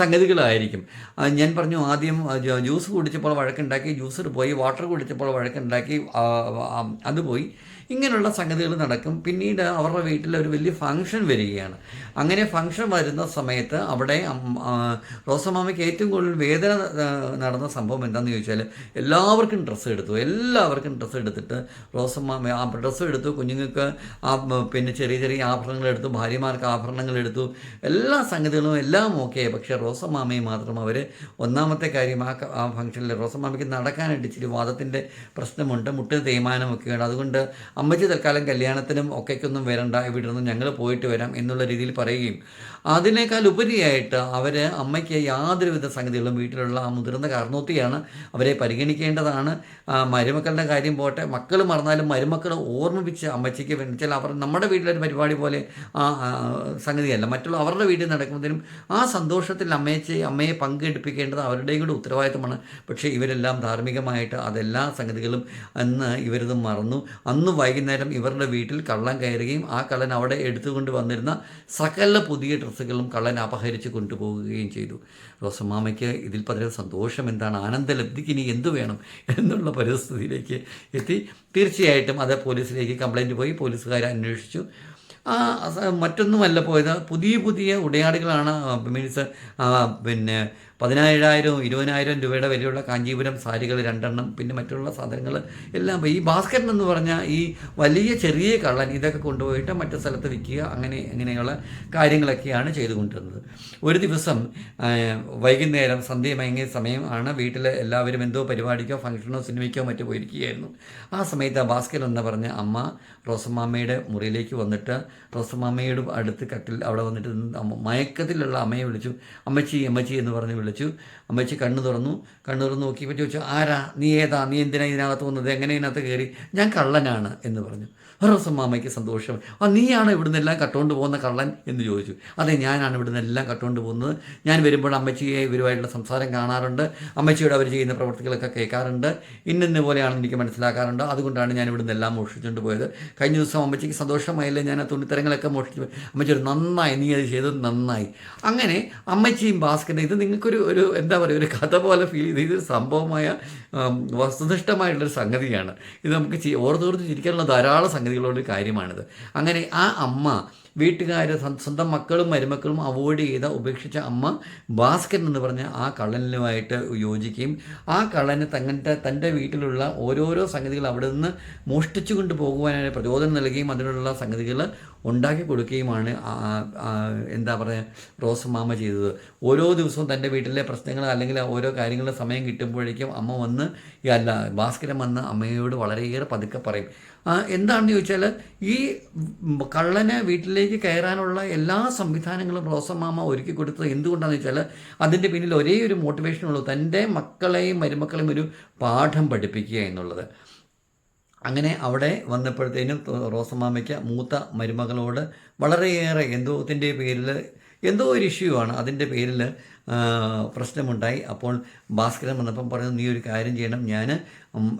സംഗതികളായിരിക്കും. ഞാൻ പറഞ്ഞു ആദ്യം ജ്യൂസ് കുടിച്ചപ്പോൾ വഴക്കുണ്ടാക്കി ജ്യൂസർ പോയി വാട്ടർ കുടിച്ചപ്പോൾ വഴക്കുണ്ടാക്കി അത് പോയി. ഇങ്ങനെയുള്ള സംഗതികൾ നടക്കും. പിന്നീട് അവരുടെ വീട്ടിൽ ഒരു വലിയ ഫംഗ്ഷൻ വരികയാണ്. അങ്ങനെ ഫംഗ്ഷൻ വരുന്ന സമയത്ത് അവിടെ റോസമ്മയ്ക്ക് ഏറ്റവും കൂടുതൽ വേദന നടന്ന സംഭവം എന്താണെന്ന് ചോദിച്ചാൽ എല്ലാവർക്കും ഡ്രസ്സ് എടുത്തു. എല്ലാവർക്കും ഡ്രസ്സ് എടുത്തിട്ട് റോസമാമ ആ ഡ്രസ്സ് എടുത്തു. കുഞ്ഞുങ്ങൾക്ക് ആ പിന്നെ ചെറിയ ചെറിയ ആഭരണങ്ങൾ എടുത്തു. ഭാര്യമാർക്ക് ആഭരണങ്ങൾ എടുത്തു. എല്ലാ സംഗതികളും എല്ലാം ഓക്കെ പക്ഷേ റോസമാമയെ മാത്രം അവർ ഒന്നാമത്തെ കാര്യം ആ ആ ഫംഗ്ഷനിൽ റോസമാമയ്ക്ക് നടക്കാനായിട്ട് ഇച്ചിരി വാദത്തിന്റെ പ്രശ്നമുണ്ട്. മുട്ടിന് തേയ്മാനമൊക്കെയാണ്. അതുകൊണ്ട് അമ്മച്ചി തൽക്കാലം കല്യാണത്തിനും ഒക്കെക്കൊന്നും വരണ്ട ഇവിടെ നിന്ന് ഞങ്ങൾ പോയിട്ട് വരാം എന്നുള്ള രീതിയിൽ പറയുകയും അതിനേക്കാൾ ഉപരിയായിട്ട് അവർ അമ്മയ്ക്ക് യാതൊരുവിധ സംഗതികളും വീട്ടിലുള്ള ആ മുതിർന്ന കാരണോത്തിയാണ് അവരെ പരിഗണിക്കേണ്ടതാണ്. മരുമക്കളുടെ കാര്യം പോട്ടെ. മക്കൾ മറന്നാലും മരുമക്കൾ ഓർമ്മിപ്പിച്ച് അമ്മച്ചിക്ക് വെച്ചാൽ അവർ നമ്മുടെ വീട്ടിലൊരു പരിപാടി പോലെ സംഗതിയല്ല. മറ്റുള്ള അവരുടെ വീട്ടിൽ നടക്കുമ്പോഴും ആ സന്തോഷത്തിൽ അമ്മയെ അമ്മയെ പങ്കെടുപ്പിക്കേണ്ടത് അവരുടെയും കൂടെ ഉത്തരവാദിത്തമാണ്. പക്ഷേ ഇവരെല്ലാം ധാർമ്മികമായിട്ട് അതെല്ലാ സംഗതികളും അന്ന് ഇവരത് മറന്നു. അന്ന് വൈകുന്നേരം ഇവരുടെ വീട്ടിൽ കള്ളം കയറുകയും ആ കള്ളൻ അവിടെ എടുത്തുകൊണ്ട് വന്നിരുന്ന സകല പുതിയ ഡ്രസ്സുകളും കള്ളൻ അപഹരിച്ച് കൊണ്ടുപോകുകയും ചെയ്തു. റോസമ്മാമയ്ക്ക് ഇതിൽ പതിരെ സന്തോഷം എന്താണ്? ആനന്ദലബ്ധിക്ക് ഇനി എന്തു വേണം എന്നുള്ള പരിസ്ഥിതിയിലേക്ക് എത്തി. തീർച്ചയായിട്ടും അത് പോലീസിലേക്ക് കംപ്ലൈന്റ് പോയി. പോലീസുകാർ അന്വേഷിച്ചു. മറ്റൊന്നുമല്ല പോയത്. പുതിയ പുതിയ ഉടയാടികളാണ് മീൻസ് പിന്നെ പതിനായിരം ഇരുപതിനായിരം രൂപയുടെ വിലയുള്ള കാഞ്ചീപുരം സാരികൾ രണ്ടെണ്ണം പിന്നെ മറ്റുള്ള സാധനങ്ങൾ എല്ലാം ഈ ബാസ്ക്കറ്റ് എന്ന് പറഞ്ഞാൽ ഈ വലിയ ചെറിയ കള്ളൻ ഇതൊക്കെ കൊണ്ടുപോയിട്ട് മറ്റു സ്ഥലത്ത് വിൽക്കുക അങ്ങനെ അങ്ങനെയുള്ള കാര്യങ്ങളൊക്കെയാണ് ചെയ്തുകൊണ്ടിരുന്നത്. ഒരു ദിവസം വൈകുന്നേരം സന്ധ്യ മയങ്ങിയ സമയം ആണ് വീട്ടിൽ എല്ലാവരും എന്തോ പരിപാടിക്കോ ഫംഗ്ഷനോ സിനിമയ്ക്കോ മറ്റോ പോയിരിക്കുകയായിരുന്നു. ആ സമയത്ത് ആ ഭാസ്കരൻ എന്ന് പറഞ്ഞ അമ്മ റോസമ്മാമ്മയുടെ മുറിയിലേക്ക് വന്നിട്ട് റോസമ്മാമ്മയുടെ അടുത്ത് കട്ടിൽ അവിടെ വന്നിട്ട് മയക്കത്തിലുള്ള അമ്മയെ വിളിച്ചു അമ്മച്ചി അമ്മച്ചി എന്ന് പറഞ്ഞ് വിളിച്ചു. അമ്മച്ചി കണ്ണു തുറന്നു. കണ്ണു തുറന്ന് നോക്കിയപ്പോൾ ചോദിച്ചു ആരാ? നീ ഏതാ? നീ എന്തിനാ ഇതിനകത്ത് വന്നത്? എങ്ങനെ ഇതിനകത്ത് കയറി? ഞാൻ കള്ളനാണ് എന്ന് പറഞ്ഞു. റോസമ്മാമയ്ക്ക് സന്തോഷം. ആ നീയാണ് ഇവിടുന്ന് എല്ലാം കട്ടുകൊണ്ട് പോകുന്ന കള്ളൻ? എന്ന് ചോദിച്ചു. അതെ ഞാനാണ് ഇവിടുന്ന് എല്ലാം കട്ടുകൊണ്ട് പോകുന്നത്. ഞാൻ വരുമ്പോൾ അമ്മച്ചിയെ ഇവരുമായിട്ടുള്ള സംസാരം കാണാറുണ്ട്. അമ്മച്ചിയോട് അവർ ചെയ്യുന്ന പ്രവർത്തികളൊക്കെ കേൾക്കാറുണ്ട്. ഇന്നിന്ന പോലെയാണ് എനിക്ക് മനസ്സിലാക്കാറുണ്ട്. അതുകൊണ്ടാണ് ഞാൻ ഇവിടുന്ന് എല്ലാം മോഷിച്ചുകൊണ്ട് പോയത്. കഴിഞ്ഞ ദിവസം അമ്മച്ചിക്ക് സന്തോഷമായില്ലേ ഞാൻ ആ തുണിത്തരങ്ങളൊക്കെ മോഷിച്ചു. അമ്മച്ചി ഒരു നന്നായി. നീ അത് ചെയ്തത് നന്നായി. അങ്ങനെ അമ്മച്ചിയും ഭാസ്കരൻ ഇത് നിങ്ങൾക്കൊരു ഒരു എന്താ പറയുക ഒരു കഥ പോലെ ഫീൽ ചെയ്ത് ഇതൊരു സംഭവമായ വസ്തുനിഷ്ഠമായിട്ടുള്ളൊരു സംഗതിയാണ്. ഇത് നമുക്ക് ഓർത്തോർത്ത് ചിരിക്കാനുള്ള ധാരാളം സംഗതികളുള്ള ഒരു കാര്യമാണിത്. അങ്ങനെ ആ അമ്മ വീട്ടുകാർ സ്വന്തം മക്കളും മരുമക്കളും അവോയ്ഡ് ചെയ്ത ഉപേക്ഷിച്ച അമ്മ ഭാസ്കരൻ എന്ന് പറഞ്ഞ ആ കള്ളനുമായിട്ട് യോജിക്കുകയും ആ കള്ളന് തങ്ങളുടെ തന്റെ വീട്ടിലുള്ള ഓരോരോ സംഗതികൾ അവിടെ നിന്ന് മോഷ്ടിച്ചു കൊണ്ടുപോകുവാനായി പ്രചോദനം നൽകുകയും അതിനുള്ള സംഗതികൾ ഉണ്ടാക്കി കൊടുക്കുകയുമാണ് എന്താ പറയുക റോസ് മാമ ചെയ്തത്. ഓരോ ദിവസവും തന്റെ വീട്ടിലെ പ്രശ്നങ്ങൾ അല്ലെങ്കിൽ ഓരോ കാര്യങ്ങളുടെ സമയം കിട്ടുമ്പോഴേക്കും അമ്മ വന്ന് അല്ല ഭാസ്കരൻ വന്ന് അമ്മയോട് വളരെയേറെ പതുക്കെ പറയും. എന്താണെന്ന് ചോദിച്ചാൽ ഈ കള്ളനെ വീട്ടിലേക്ക് കയറാനുള്ള എല്ലാ സംവിധാനങ്ങളും റോസമ്മാമ ഒരുക്കി കൊടുത്തത് എന്തുകൊണ്ടാണെന്ന് വെച്ചാൽ അതിന്റെ പിന്നിൽ ഒരേ ഒരു മോട്ടിവേഷനുള്ളൂ തന്റെ മക്കളെയും മരുമക്കളെയും ഒരു പാഠം പഠിപ്പിക്കുക എന്നുള്ളത്. അങ്ങനെ അവിടെ വന്നപ്പോഴത്തേനും റോസമ്മാമയ്ക്ക് മൂത്ത മരുമകളോട് വളരെയേറെ എന്തോത്തിന്റെ പേരിൽ എന്തോ ഒരു ഇഷ്യൂ ആണ് അതിന്റെ പേരിൽ പ്രശ്നമുണ്ടായി. അപ്പോൾ ഭാസ്കരൻ വന്നപ്പം പറഞ്ഞു നീ ഒരു കാര്യം ചെയ്യണം. ഞാൻ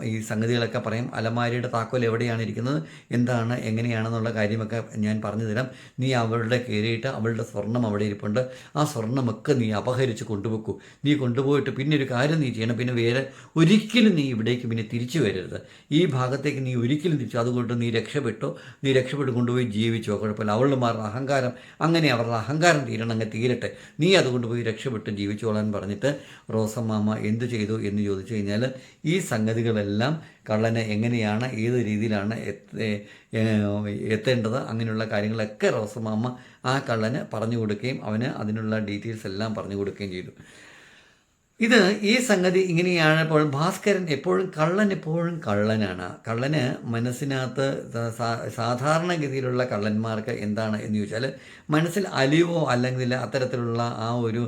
ഈ സംഗതികളൊക്കെ പറയും. അലമാരിയുടെ താക്കോൽ എവിടെയാണ് ഇരിക്കുന്നത്? എന്താണ് എങ്ങനെയാണെന്നുള്ള കാര്യമൊക്കെ ഞാൻ പറഞ്ഞു തരാം നീ അവളുടെ കയറിയിട്ട് അവളുടെ സ്വർണം അവിടെ ഇരിപ്പുണ്ട്. ആ സ്വർണമൊക്കെ നീ അപഹരിച്ച് കൊണ്ടുപോക്കൂ നീ കൊണ്ടുപോയിട്ട് പിന്നെ ഒരു കാര്യം നീ ചെയ്യണം. പിന്നെ വേറെ ഒരിക്കലും നീ ഇവിടേക്ക് പിന്നെ തിരിച്ചു വരരുത്. ഈ ഭാഗത്തേക്ക് നീ ഒരിക്കലും തിരിച്ചു അതുകൊണ്ട് നീ രക്ഷപ്പെട്ടോ. നീ രക്ഷപ്പെട്ട് കൊണ്ടുപോയി ജീവിച്ചോ. കുഴപ്പമില്ല. അവളുടെ മാറുന്ന അഹങ്കാരം അങ്ങനെ അവരുടെ അഹങ്കാരം തീരണം അങ്ങ് തീരട്ടെ. നീ അതുകൊണ്ട് പോയി രക്ഷപ്പെട്ട് ജീവിച്ചോളാൻ പറഞ്ഞിട്ട് റോസമ്മാമ എന്തു ചെയ്തു എന്ന് ചോദിച്ചു കഴിഞ്ഞാൽ ഈ സംഗതികളെല്ലാം കള്ളനെ എങ്ങനെയാണ് ഏത് രീതിയിലാണ് എത്തേണ്ടത് അങ്ങനെയുള്ള കാര്യങ്ങളൊക്കെ റോസമ്മാമ ആ കള്ളന് പറഞ്ഞു കൊടുക്കുകയും അവന് അതിനുള്ള ഡീറ്റെയിൽസ് എല്ലാം പറഞ്ഞു കൊടുക്കുകയും ചെയ്തു. ഇത് ഈ സംഗതി ഇങ്ങനെയാണ് ഇപ്പോൾ ഭാസ്കരൻ എപ്പോഴും കള്ളൻ എപ്പോഴും കള്ളനാണ്. കള്ളന് മനസ്സിനകത്ത് സാധാരണഗതിയിലുള്ള കള്ളന്മാർക്ക് എന്താണ് എന്ന് ചോദിച്ചാൽ മനസ്സിൽ അലിവോ അല്ലെങ്കിൽ അത്തരത്തിലുള്ള ആ ഒരു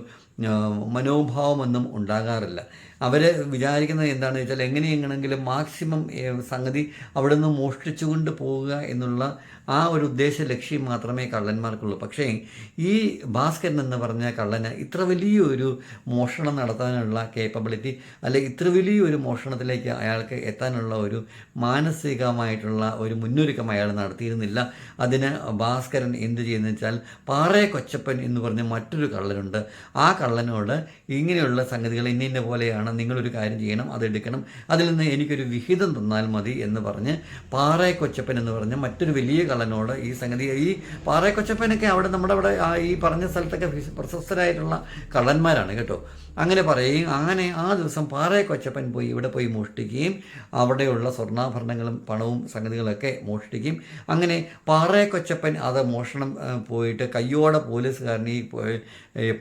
മനോഭാവമൊന്നും ഉണ്ടാകാറില്ല. അവർ വിചാരിക്കുന്നത് എന്താണെന്ന് വെച്ചാൽ എങ്ങനെയെങ്കിലും മാക്സിമം സംഗതി അവിടെ നിന്ന് മോഷ്ടിച്ചുകൊണ്ട് പോവുക എന്നുള്ള ആ ഒരു ഉദ്ദേശ ലക്ഷ്യം മാത്രമേ കള്ളന്മാർക്കുള്ളൂ. പക്ഷേ ഈ ഭാസ്കരൻ എന്ന് പറഞ്ഞ കള്ളന് ഇത്ര വലിയൊരു മോഷണം നടത്താനുള്ള കേപ്പബിലിറ്റി അല്ലെങ്കിൽ ഇത്ര വലിയൊരു മോഷണത്തിലേക്ക് അയാൾക്ക് എത്താനുള്ള ഒരു മാനസികമായിട്ടുള്ള ഒരു മുന്നൊരുക്കം അയാൾ നടത്തിയിരുന്നില്ല. അതിന് ഭാസ്കരൻ എന്ത് ചെയ്യുന്നത് വെച്ചാൽ പാറയ കൊച്ചപ്പൻ എന്ന് പറഞ്ഞ മറ്റൊരു കള്ളനുണ്ട്. ആ കള്ളനോട് ഇങ്ങനെയുള്ള സംഗതികൾ ഇന്ന പോലെയാണ് നിങ്ങളൊരു കാര്യം ചെയ്യണം അതെടുക്കണം അതിൽ നിന്ന് എനിക്കൊരു വിഹിതം തന്നാൽ മതി എന്ന് പറഞ്ഞ് പാറയ കൊച്ചപ്പൻ എന്ന് പറഞ്ഞ മറ്റൊരു വലിയ കള്ളനോട് ഈ സംഗതി. ഈ പാറയ കൊച്ചപ്പനൊക്കെ അവിടെ നമ്മുടെ അവിടെ ഈ പറഞ്ഞ സ്ഥലത്തൊക്കെ പ്രശസ്തരായിട്ടുള്ള കള്ളന്മാരാണ് കേട്ടോ. അങ്ങനെ പറയുകയും അങ്ങനെ ആ ദിവസം പാറയെ കൊച്ചപ്പൻ പോയി ഇവിടെ പോയി മോഷ്ടിക്കുകയും അവിടെയുള്ള സ്വർണാഭരണങ്ങളും പണവും സംഗതികളൊക്കെ മോഷ്ടിക്കുകയും അങ്ങനെ പാറയെ കൊച്ചപ്പൻ അത് മോഷണം പോയിട്ട് കയ്യോടെ പോലീസുകാരനെ പാറയെ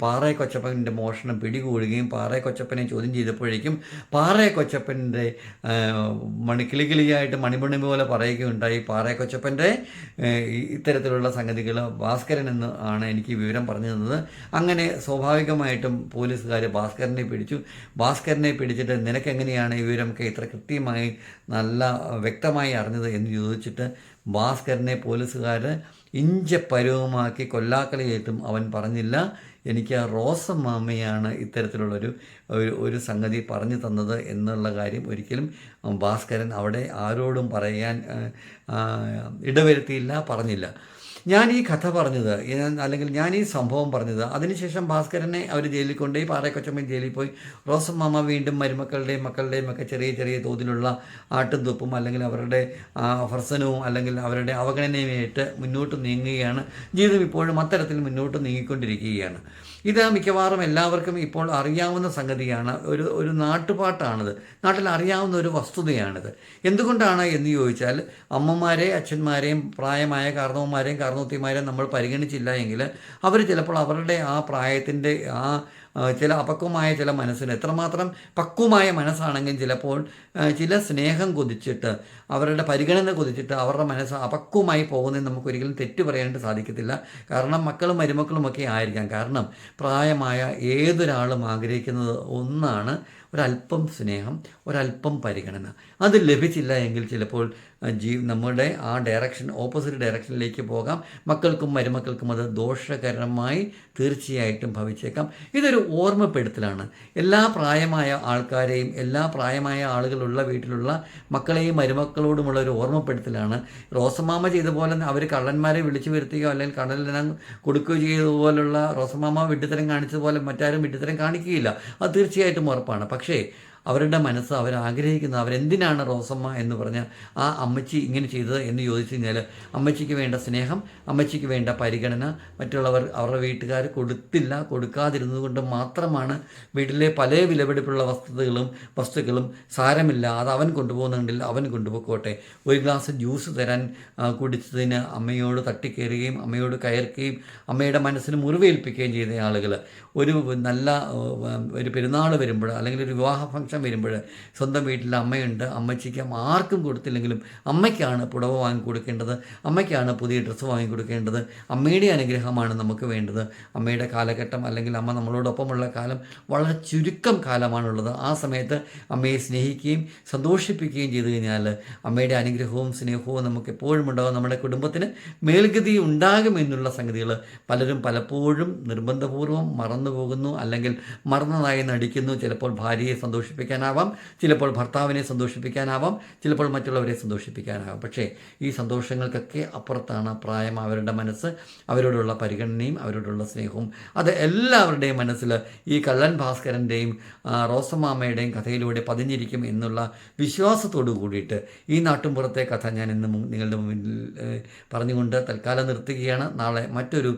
പാറയ കൊച്ചപ്പന്റെ മോഷണം പിടികൂടുകയും പാറയെ കൊച്ചപ്പനെ ചോദ്യം ചെയ്തപ്പോഴേക്കും പാറയെ കൊച്ചപ്പന്റെ മണിക്കിളികിളിയായിട്ട് മണി കിളികിളിയായിട്ട് മണിമണി പോലെ പറയുകയുണ്ടായി. പാറയെ കൊച്ചപ്പന്റെ ഇത്തരത്തിലുള്ള സംഗതികൾ ഭാസ്കരൻ എന്ന് ആണ് എനിക്ക് വിവരം പറഞ്ഞു തന്നത്. അങ്ങനെ സ്വാഭാവികമായിട്ടും പോലീസുകാർ ഭാസ്കരനെ പിടിച്ചു. ഭാസ്കരനെ പിടിച്ചിട്ട് നിനക്കെങ്ങനെയാണ് ഈ വിവരമൊക്കെ ഇത്ര കൃത്യമായി നല്ല വ്യക്തമായി അറിഞ്ഞത് എന്ന് ചോദിച്ചിട്ട് ഭാസ്കരനെ പോലീസുകാർ ഇഞ്ച പരുവമാക്കി കൊല്ലാക്കളിയേറ്റും അവൻ പറഞ്ഞില്ല. എനിക്ക് ആ റോസമ്മാമയാണ് ഇത്തരത്തിലുള്ളൊരു ഒരു ഒരു സംഗതി പറഞ്ഞു തന്നത് എന്നുള്ള കാര്യം ഒരിക്കലും ഭാസ്കരൻ അവിടെ ആരോടും പറയാൻ ഇടവരുത്തിയില്ല പറഞ്ഞില്ല. ഞാൻ ഈ കഥ പറഞ്ഞത് അല്ലെങ്കിൽ ഞാൻ ഈ സംഭവം പറഞ്ഞത് അതിനുശേഷം ഭാസ്കരനെ അവർ ജയിലിൽ കൊണ്ടുപോയി പാറയക്കൊച്ചമ്മൻ ജയിലിൽ പോയി. റോസമ്മ വീണ്ടും മരുമക്കളുടെയും മക്കളുടെയും ഒക്കെ ചെറിയ ചെറിയ തോതിലുള്ള ആട്ടും തുപ്പും അല്ലെങ്കിൽ അവരുടെ ഫർസനവും അല്ലെങ്കിൽ അവരുടെ അവഗണനയുമായിട്ട് മുന്നോട്ട് നീങ്ങുകയാണ്. ജീവിതം ഇപ്പോഴും അത്തരത്തിൽ മുന്നോട്ട് നീങ്ങിക്കൊണ്ടിരിക്കുകയാണ്. ഇത് മിക്കവാറും എല്ലാവർക്കും ഇപ്പോൾ അറിയാവുന്ന സംഗതിയാണ്. ഒരു ഒരു നാട്ടുപാട്ടാണിത്. നാട്ടിൽ അറിയാവുന്ന ഒരു വസ്തുതയാണിത്. എന്തുകൊണ്ടാണ് എന്ന് ചോദിച്ചാൽ അമ്മമാരെ അച്ഛന്മാരെയും പ്രായമായ കാരണവന്മാരെയും കാരണവത്തിമാരെയും നമ്മൾ പരിഗണിച്ചില്ല എങ്കിൽ അവർ ചിലപ്പോൾ അവരുടെ ആ പ്രായത്തിന്റെ ആ, ചില അപക്വമായ ചില മനസ്സിന് എത്രമാത്രം പക്വമായ മനസ്സാണെങ്കിൽ ചിലപ്പോൾ ചില സ്നേഹം കൊതിച്ചിട്ട് അവരുടെ പരിഗണന കുതിച്ചിട്ട് അവരുടെ മനസ്സ് അപക്വമായി പോകുന്നതിന് നമുക്ക് ഒരിക്കലും തെറ്റ് പറയാനായിട്ട് സാധിക്കത്തില്ല. കാരണം മക്കളും മരുമക്കളും ഒക്കെ ആയിരിക്കാം. കാരണം പ്രായമായ ഏതൊരാളും ആഗ്രഹിക്കുന്നത് ഒന്നാണ് ഒരല്പം സ്നേഹം ഒരല്പം പരിഗണന. അത് ലഭിച്ചില്ല എങ്കിൽ ചിലപ്പോൾ ജീ നമ്മുടെ ആ ഡയറക്ഷൻ ഓപ്പോസിറ്റ് ഡയറക്ഷനിലേക്ക് പോകാം. മക്കൾക്കും മരുമക്കൾക്കും അത് ദോഷകരമായി തീർച്ചയായിട്ടും ഭവിച്ചേക്കാം. ഇതൊരു ഓർമ്മപ്പെടുത്തലാണ്. എല്ലാ പ്രായമായ ആൾക്കാരെയും എല്ലാ പ്രായമായ ആളുകളുള്ള വീട്ടിലുള്ള മക്കളെയും മരുമക്കളോടുമുള്ള ഒരു ഓർമ്മപ്പെടുത്തലാണ്. റോസമാമ ചെയ്ത പോലെ അവർ കള്ളന്മാരെ വിളിച്ചു വരുത്തുകയോ അല്ലെങ്കിൽ കള്ളനെല്ലാം കൊടുക്കുകയോ ചെയ്തതുപോലുള്ള റോസമാമ വിഡ്ഢിത്തരം കാണിച്ചതുപോലെ മറ്റാരും വിഡ്ഢിത്തരം കാണിക്കുകയില്ല. അത് തീർച്ചയായിട്ടും ഉറപ്പാണ്. പക്ഷേ അവരുടെ മനസ്സ് അവരാഗ്രഹിക്കുന്ന അവരെന്തിനാണ് റോസമ്മ എന്ന് പറഞ്ഞ ആ അമ്മച്ചി ഇങ്ങനെ ചെയ്തത് എന്ന് ചോദിച്ചു കഴിഞ്ഞാൽ അമ്മച്ചിക്ക് വേണ്ട സ്നേഹം അമ്മച്ചിക്ക് വേണ്ട പരിഗണന മറ്റുള്ളവർ അവരുടെ വീട്ടുകാർ കൊടുത്തില്ല കൊടുക്കാതിരുന്നത് കൊണ്ട് മാത്രമാണ് വീട്ടിലെ പല വിലപിടിപ്പുള്ള വസ്തുതകളും വസ്തുക്കളും സാരമില്ല അത് അവൻ കൊണ്ടുപോകുന്നുണ്ടെങ്കിൽ അവൻ കൊണ്ടുപോയിക്കോട്ടെ. ഒരു ഗ്ലാസ് ജ്യൂസ് തരാൻ കുടിച്ചതിന് അമ്മയോട് തട്ടിക്കയറുകയും അമ്മയോട് കയർക്കുകയും അമ്മയുടെ മനസ്സിന് മുറിവേൽപ്പിക്കുകയും ചെയ്ത ആളുകൾ ഒരു നല്ല ഒരു പെരുന്നാൾ വരുമ്പോൾ അല്ലെങ്കിൽ ഒരു വിവാഹ ഫംഗ്ഷൻ വരുമ്പോൾ സ്വന്തം വീട്ടിൽ അമ്മയുണ്ട് അമ്മച്ചിക്ക് ആർക്കും കൊടുത്തില്ലെങ്കിലും അമ്മയ്ക്കാണ് പുടവ വാങ്ങി കൊടുക്കേണ്ടത് അമ്മയ്ക്കാണ് പുതിയ ഡ്രസ്സ് വാങ്ങി കൊടുക്കേണ്ടത് അമ്മയുടെ അനുഗ്രഹമാണ് നമുക്ക് വേണ്ടത്. അമ്മയുടെ കാലഘട്ടം അല്ലെങ്കിൽ അമ്മ നമ്മളോടൊപ്പമുള്ള കാലം വളരെ ചുരുക്കം കാലമാണുള്ളത്. ആ സമയത്ത് അമ്മയെ സ്നേഹിക്കുകയും സന്തോഷിപ്പിക്കുകയും ചെയ്തു കഴിഞ്ഞാൽ അമ്മയുടെ അനുഗ്രഹവും സ്നേഹവും നമുക്ക് എപ്പോഴും ഉണ്ടാകും നമ്മുടെ കുടുംബത്തിന് മേൽഗതി ഉണ്ടാകുമെന്നുള്ള സംഗതികൾ പലരും പലപ്പോഴും നിർബന്ധപൂർവം മറന്നു പോകുന്നു അല്ലെങ്കിൽ മറന്നതായി നടിക്കുന്നു. ചിലപ്പോൾ ഭാര്യയെ സന്തോഷിപ്പിക്കാനാവാം. ചിലപ്പോൾ ഭർത്താവിനെ സന്തോഷിപ്പിക്കാനാവാം. ചിലപ്പോൾ മറ്റുള്ളവരെ സന്തോഷിപ്പിക്കാനാവാം. പക്ഷേ ഈ സന്തോഷങ്ങൾക്കൊക്കെ അപ്പുറത്താണ് പ്രായം അവരുടെ മനസ്സ്. അവരോടുള്ള പരിഗണനയും അവരോടുള്ള സ്നേഹവും. അത് എല്ലാവരുടെയും മനസ്സിൽ ഈ കള്ളൻ ഭാസ്കരന്റെയും റോസമാമയുടെയും കഥയിലൂടെ പതിഞ്ഞിരിക്കും എന്നുള്ള വിശ്വാസത്തോടു കൂടിയിട്ട് ഈ നാട്ടുംപുറത്തെ കഥ ഞാൻ ഇന്ന് നിങ്ങളുടെ മുന്നിൽ പറഞ്ഞുകൊണ്ട് തൽക്കാലം നിർത്തുകയാണ്. നാളെ മറ്റൊരു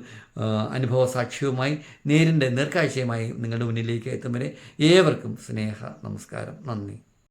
അനുഭവ സാക്ഷ്യവുമായി നേരിന്റെ നേർക്കാഴ്ചയുമായി നിങ്ങളുടെ മുന്നിലേക്ക് എത്തും വരെ ഏവർക്കും സ്നേഹ നമസ്കാരം. നന്ദി.